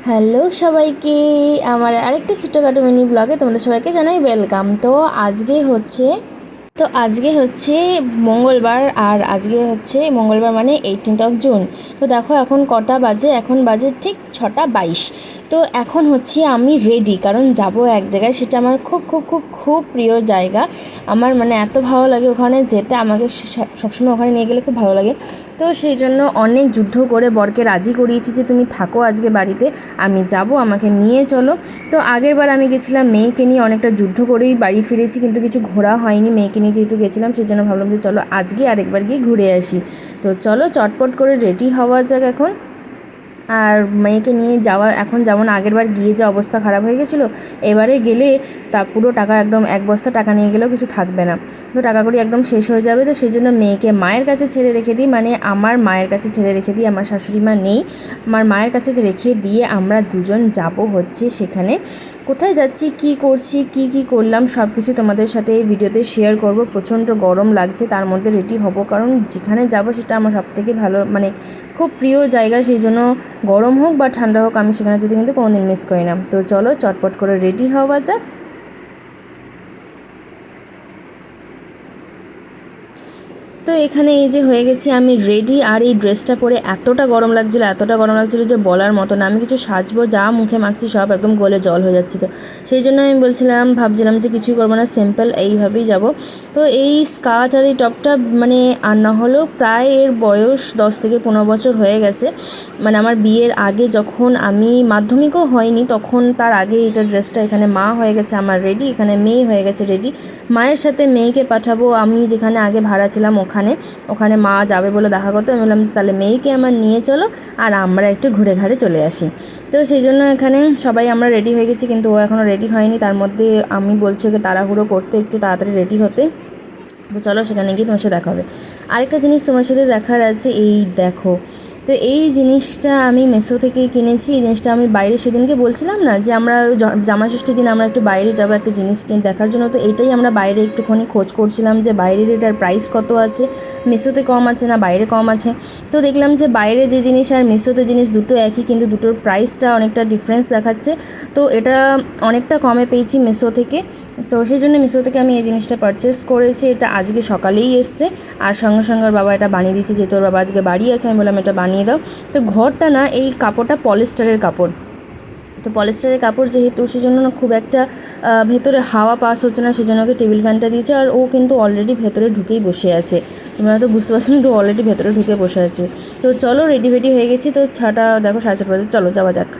Hello সবাইকে আমার আরেকটা ছোটোখাটো মিনি ব্লগে তোমাদের সবাইকে জানাই ওয়েলকাম তো আজকে হচ্ছে তো আজকে হচ্ছে মঙ্গলবার আর আজকে হচ্ছে মঙ্গলবার মানে এইটিনথ অফ জুন তো দেখো এখন কটা বাজে? এখন বাজে ঠিক ছটা বাইশ। তো এখন হচ্ছে আমি রেডি কারণ যাব এক জায়গায় সেটা আমার খুব খুব খুব খুব প্রিয় জায়গা। আমার মানে এত ভালো লাগে ওখানে যেতে, আমাকে সবসময় ওখানে নিয়ে গেলে খুব ভালো লাগে। তো সেই জন্য অনেক যুদ্ধ করে বরকে রাজি করিয়েছি যে তুমি থাকো আজকে বাড়িতে, আমি যাব, আমাকে নিয়ে চলো। তো আগের বার আমি গেছিলাম মেয়েকে নিয়ে, অনেকটা যুদ্ধ করেই বাড়ি ফিরেছি, কিন্তু কিছু ঘোরা হয়নি। মেয়েকে নিয়ে যেহেতু গেছিলাম সেই জন্য ভাবলাম যে চলো আজকে আরেকবার গিয়ে ঘুরে আসি। তো চলো চটপট করে রেডি হওয়া যাক এখন। আর মেয়েকে নিয়ে যাওয়া, এখন যেমন আগের বার গিয়ে যে অবস্থা খারাপ হয়ে গেছিল, এবারে গেলে তার পুরো টাকা একদম এক বস্তা টাকা নিয়ে গেলেও কিছু থাকবে না। তো টাকা করি একদম শেষ হয়ে যাবে, তো সেই জন্য মেয়েকে মায়ের কাছে ছেড়ে রেখে দিই মানে আমার মায়ের কাছে ছেড়ে রেখে দিই, আমার শাশুড়ি মা নেই। আমার মায়ের কাছে রেখে দিয়ে আমরা দুজন যাব হচ্ছে সেখানে। কোথায় যাচ্ছি, কি করছি, কি কি করলাম সব কিছু তোমাদের সাথে এই ভিডিওতে শেয়ার করব। প্রচণ্ড গরম লাগছে, তার মধ্যে রেডি হব, কারণ যেখানে যাব সেটা আমার সবথেকে ভালো মানে খুব প্রিয় জায়গা, সেই জন্য গরম হোক বা ঠান্ডা হোক, আমি সেখানে যেতে কিন্তু কোনোদিন মিস করি না। তো চলো চটপট করে রেডি হওয়া যাক। তো এখানে এই যে হয়ে গেছি আমি রেডি আর এই ড্রেসটা পরে এতটা গরম লাগছিল, এতটা গরম লাগছিল যে বলার মতো না। আমি কিছু সাজবো, যা মুখে মাখছি সব একদম গলে জল হয়ে যাচ্ছিল। সেই জন্য আমি বলছিলাম, ভাবছিলাম যে কিছুই করব না সিম্পল এইভাবেই যাব। তো এই স্কার্ট আর এই টপটা মানে আর না হলেও প্রায় এর বয়স দশ থেকে পনেরো বছর হয়ে গেছে। মানে আমার বিয়ের আগে যখন আমি মাধ্যমিকও হয়নি, তখন তার আগে এটা ড্রেসটা এখানে মা হয়ে গেছে, আমার রেডি এখানে মেয়ে হয়ে গেছে রেডি মায়ের সাথে মেয়েকে পাঠাবো, আমি যেখানে আগে ভাড়া ছিলাম, ওখানে ওখানে। ওখানে মা যাবে বলে দেখা করতো। আমি বললাম তাহলে মেয়েকে আমার নিয়ে চলো আর আমরা একটু ঘুরে ঘাড়ে চলে আসি। তো সেই জন্য এখানে সবাই আমরা রেডি হয়ে গেছি। কিন্তু ও এখনও রেডি হয়নি। তার মধ্যে আমি বলছি ওকে তাড়াহুড়ো করতে একটু তাড়াতাড়ি রেডি হতে। তো চলো সেখানে গিয়ে তোমার সাথে দেখা হবে। আরেকটা জিনিস তোমার সাথে দেখার আছে। এই দেখো তো এই জিনিসটা আমি মেসো থেকেই কিনেছি। এই জিনিসটা আমি বাইরে সেদিনকে বলছিলাম না যে আমরা জামা ষষ্ঠীর দিন আমরা একটু বাইরে যাব একটা জিনিস কিনে দেখার জন্য। তো এইটাই আমরা বাইরে একটুখানি খোঁজ করছিলাম যে বাইরের এটার প্রাইস কত আছে। মেসোতে কম আছে না বাইরে কম আছে? তো দেখলাম যে বাইরে যে জিনিস আর মেসোতে জিনিস দুটো একই, কিন্তু দুটোর প্রাইসটা অনেকটা ডিফারেন্স দেখাচ্ছে। তো এটা অনেকটা কমে পেয়েছি মেসো থেকে। তো সেই জন্য মিশো থেকে আমি এই জিনিসটা পারচেস করেছি। এটা আজকে সকালেই এসছে। আর সঙ্গে সঙ্গে বাবা এটা বানিয়ে দিয়েছে। যেহেতু ওর বাবা আজকে বাড়ি আছে, আমি বললাম এটা বানিয়ে দাও। তো ঘরটা না, এই কাপড়টা পলিস্টারের কাপড়। তো পলিস্টারের কাপড় যেহেতু সেজন্য না খুব একটা ভেতরে হাওয়া পাস হচ্ছে না, সেজন্য ওকে টেবিল ফ্যানটা দিয়েছে। আর ও কিন্তু অলরেডি ভেতরে ঢুকেই বসে আছে। তোমরা তো বুঝতে পারছ কিন্তু অলরেডি ভেতরে ঢুকে বসে আছে। তো চলো রেডি ভেডি হয়ে গেছি। তো ছাটা দেখো সাড়ে চারটা চলো যাওয়া যাক।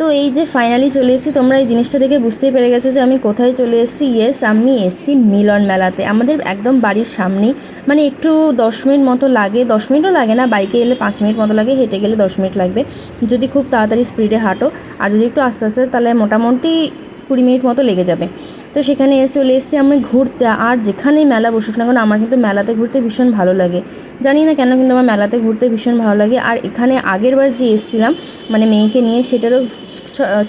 তো এই যে ফাইনালি চলে এসেছি, তোমরা এই জিনিসটা দেখে বুঝতেই পেরে গেছো যে আমি কোথায় চলে এসেছি। ইয়েস আমি এসেছি মিলন মেলাতে। আমাদের একদম বাড়ির সামনেই। মানে একটু দশ মিনিট মতো লাগে। দশ মিনিটও লাগে না, বাইকে এলে পাঁচ মিনিট মতো লাগে, হেঁটে গেলে দশ মিনিট লাগবে। যদি খুব তাড়াতাড়ি স্পিডে হাঁটো। আর যদি একটু আস্তে আস্তে তাহলে মোটামুটি কুড়ি মিনিট মতো লেগে যাবে। তো সেখানে এসে চলে এসেছি আমি ঘুরতে। আর যেখানেই মেলা বসুক না কেন, আমার কিন্তু মেলাতে ঘুরতে ভীষণ ভালো লাগে। জানি না কেন কিন্তু আমার মেলাতে ঘুরতে ভীষণ ভালো লাগে। আর এখানে আগের বার যে এসেছিলাম মানে মেয়েকে নিয়ে, সেটারও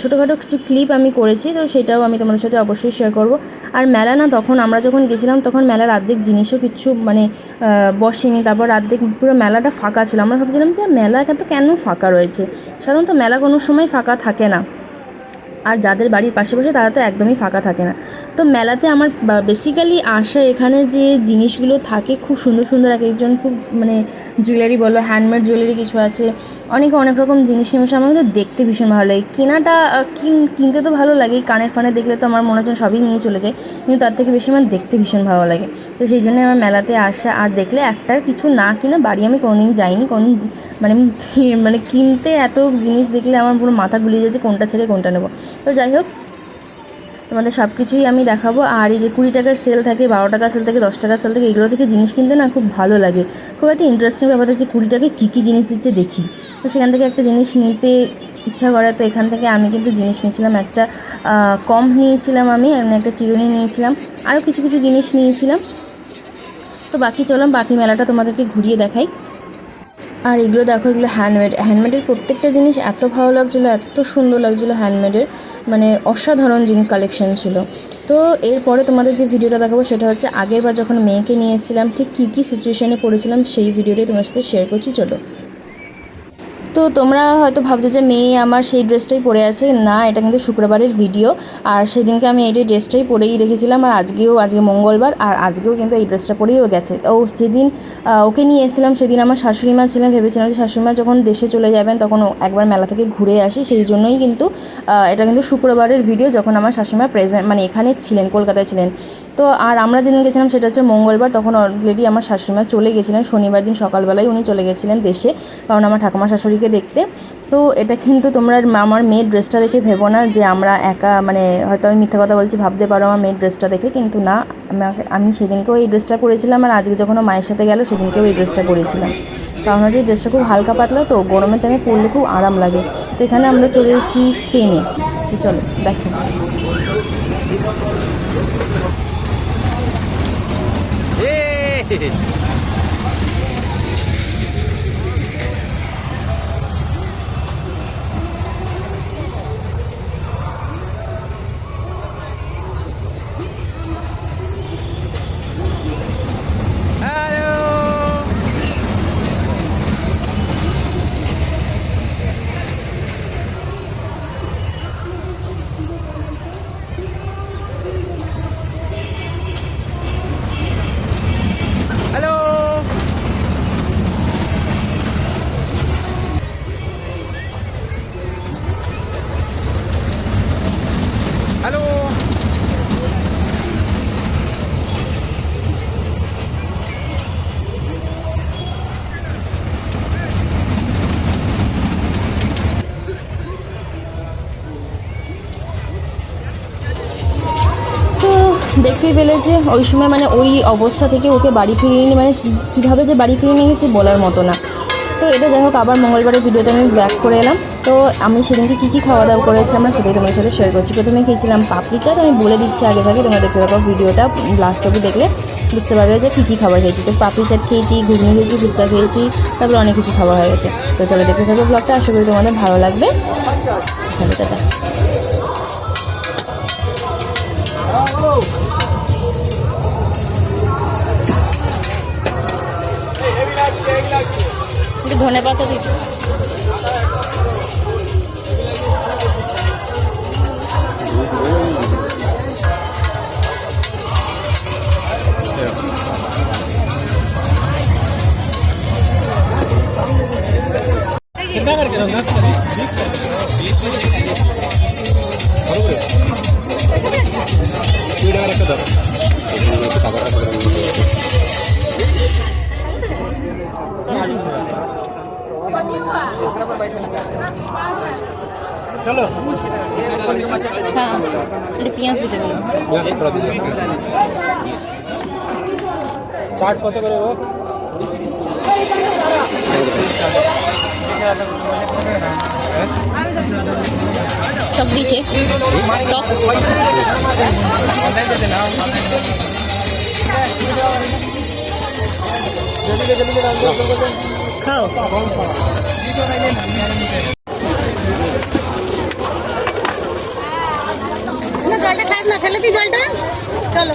ছোটোখাটো কিছু ক্লিপ আমি করেছি, তো সেটাও আমি তোমাদের সাথে অবশ্যই শেয়ার করব। আর মেলা না, তখন আমরা যখন গেছিলাম, তখন মেলার অর্ধেক জিনিসও কিছু মানে বসেনি। তারপর অর্ধেক পুরো মেলাটা ফাঁকা ছিল। আমরা ভাবছিলাম যে, মেলা এত কেন ফাঁকা রয়েছে? সাধারণত মেলা কোনো সময় ফাঁকা থাকে না। আর যাদের বাড়ির পাশে পাশে তারা তো একদমই ফাঁকা থাকে না। তো মেলাতে আমার বেসিক্যালি আসা এখানে যে জিনিসগুলো থাকে খুব সুন্দর সুন্দর এক একজন খুব মানে জুয়েলারি বলো হ্যান্ডমেড জুয়েলারি কিছু আছে, অনেকে অনেক রকম জিনিস নিয়ে আমার কিন্তু দেখতে ভীষণ ভালো লাগে। কেনাটা কিন- কিনতে তো ভালো লাগে, কানের ফানে দেখলে তো আমার মনে হচ্ছে সবই নিয়ে চলে যায়, কিন্তু তার থেকে বেশি আমার দেখতে ভীষণ ভালো লাগে। তো সেই জন্য আমার মেলাতে আসা, আর দেখলে একটার কিছু না কিনে বাড়ি আমি কোনোদিন যাইনি, কোনোদিন মানে মানে কিনতে এত জিনিস দেখলে আমার পুরো মাথা গুলিয়ে যাচ্ছে কোনটা ছেড়ে কোনটা নেব। তো যাই হোক, তোমাদের সব কিছুই আমি দেখাবো। আর এই যে কুড়ি টাকার সেল থাকে, বারো টাকার সেল থাকে, দশ টাকার সেল থাকে, এগুলো থেকে জিনিস কিনতে না খুব ভালো লাগে। খুব একটা ইন্টারেস্টিং ব্যাপার হচ্ছে কুড়ি টাকায় কী কী জিনিস দিচ্ছে দেখি। তো সেখান থেকে একটা জিনিস নিতে ইচ্ছা করে, তো এখান থেকে আমি কিন্তু জিনিস নিয়েছিলাম একটা কম নিয়েছিলাম আমি একটা চিরুনি নিয়েছিলাম আরও কিছু কিছু জিনিস নিয়েছিলাম। তো বাকি চলাম বাকি মেলাটা তোমাদেরকে ঘুরিয়ে দেখাই। আর এগুলো দেখো, এগুলো হ্যান্ডমেড হ্যান্ডমেডের প্রত্যেকটা জিনিস এত ভালো লাগছিল, এত সুন্দর লাগছিল হ্যান্ডমেডের মানে অসাধারণ জিনিস কালেকশন ছিল। তো এরপরে তোমাদের যে ভিডিওটা দেখাবো, সেটা হচ্ছে আগের বার যখন মেয়েকে নিয়েছিলাম ঠিক কী কী সিচুয়েশানে পড়েছিলাম, সেই ভিডিওটাই তোমার সাথে শেয়ার করছি, চলো। তো তোমরা হয়তো ভাবছ যে, মেয়ে, আমার সেই ড্রেসটাই পরে আছে। না, এটা কিন্তু শুক্রবারের ভিডিও। আর সেদিনকে আমি এই ড্রেসটাই পরেই রেখেছিলাম। আর আজকেও, আজকে মঙ্গলবার, আর আজকেও কিন্তু এই ড্রেসটা পরেও গেছে। ও যেদিন ওকে নিয়ে এসেছিলাম, সেদিন আমার শাশুড়ি মা ছিলেন। ভেবেছিলাম যে, শাশুড়ি মা যখন দেশে চলে যাবেন, তখন একবার মেলা থেকে ঘুরে আসি। সেই জন্যই কিন্তু এটা কিন্তু শুক্রবারের ভিডিও, যখন আমার শাশুড়িমা প্রেজেন্ট মানে এখানে ছিলেন, কলকাতায় ছিলেন। তো, আর আমরা যেদিন গেছিলাম, সেটা হচ্ছে মঙ্গলবার, তখন অলরেডি আমার শাশুড়িমা চলে গেছিলেন। শনিবার দিন সকালবেলায় উনি চলে গেছিলেন দেশে। কারণ আমার ঠাকুমা শাশুড়িকে দেখতে। তো এটা কিন্তু তোমরা আমার মেয়ের ড্রেসটা দেখে ভেবো না যে আমরা একা মানে হয়তো আমি মিথ্যা কথা বলছি, ভাবতে পারো আমার মেয়ের ড্রেসটা দেখে, কিন্তু না আমি সেদিনকেও এই ড্রেসটা পরেছিলাম আর আজকে যখন মায়ের সাথে গেল, সেদিনকেও এই ড্রেসটা পরেছিলাম। কারণ হচ্ছে এই ড্রেসটা খুব হালকা পাতলা, তো গরমের টাইমে পরলে খুব আরাম লাগে। তো এখানে আমরা চলে যাচ্ছি ট্রেনে। চলো, দেখো! দেখতেই পেলেছে ওই সময় মানে ওই অবস্থা থেকে ওকে বাড়ি ফিরিয়ে নিয়ে মানে কীভাবে যে বাড়ি ফিরিয়ে নিয়ে গেছি বলার মতো না। তো এটা যাই হোক, আবার মঙ্গলবারের ভিডিওতে আমি ব্যাক করে এলাম। তো আমি সেদিনকে কী কী খাওয়া দাওয়া করেছি আমরা সেটাই তোমার সাথে শেয়ার করছি। প্রথমে খেয়েছিলাম পাপড়ি চাট। আমি বলে দিচ্ছি আগে ভাগে, তোমরা দেখতে পাবো ভিডিওটা লাস্ট অবধি দেখলে। বুঝতে পারবে যে কী কী খাবার খেয়েছি। তো পাপড়ি চাট খেয়েছি, ঘুগনি খেয়েছি, ফুচকা খেয়েছি, তারপরে অনেক কিছু খাবার হয়ে গেছে। তো চলো দেখতে থাকবে ব্লগটা আশা করি তোমাদের ভালো লাগবে। ধনে পাতা দিচ্ছি হ্যাঁ পেঁয়াজ দিতে চাট কত করে গো? টক দিচ্ছে টক। খাও। না জলটা খাস না ফেলে দিই জলটা চলো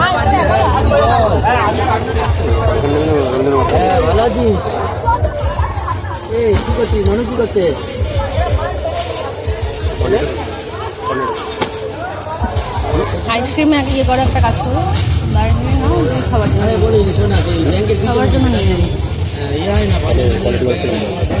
হ্যাঁ ভালো আছিস এই কি করছিস? মানুষ কি করছে? আইসক্রিমে আগে ইয়ে করে একটা কাজ করো। খাবার জন্য খাবার জন্য নিয়ে যাব ইয়ে হয় না বাজারে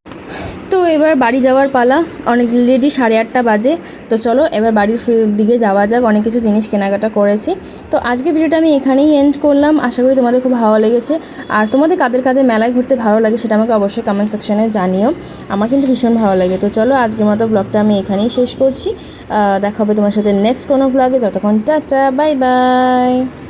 এবার বাড়ি যাওয়ার পালা। অনেক রেডি সাড়ে আটটা বাজে। তো চলো, এবার বাড়ির দিকে যাওয়া যাক। অনেক কিছু জিনিস কেনাকাটা করেছি। তো আজকে ভিডিওটা আমি এখানেই এন্ড করলাম। আশা করি তোমাদের খুব ভালো লেগেছে। আর তোমাদের কাদের কাদের মেলায় ঘুরতে ভালো লাগে সেটা আমাকে অবশ্যই কমেন্ট সেকশানে জানিও। আমার কিন্তু ভীষণ ভালো লাগে। তো চলো, আজকের মতো ব্লগটা আমি এখানেই শেষ করছি। দেখা হবে তোমার সাথে নেক্সট কোনো ব্লগে ততক্ষণ, টাটা বাই বাই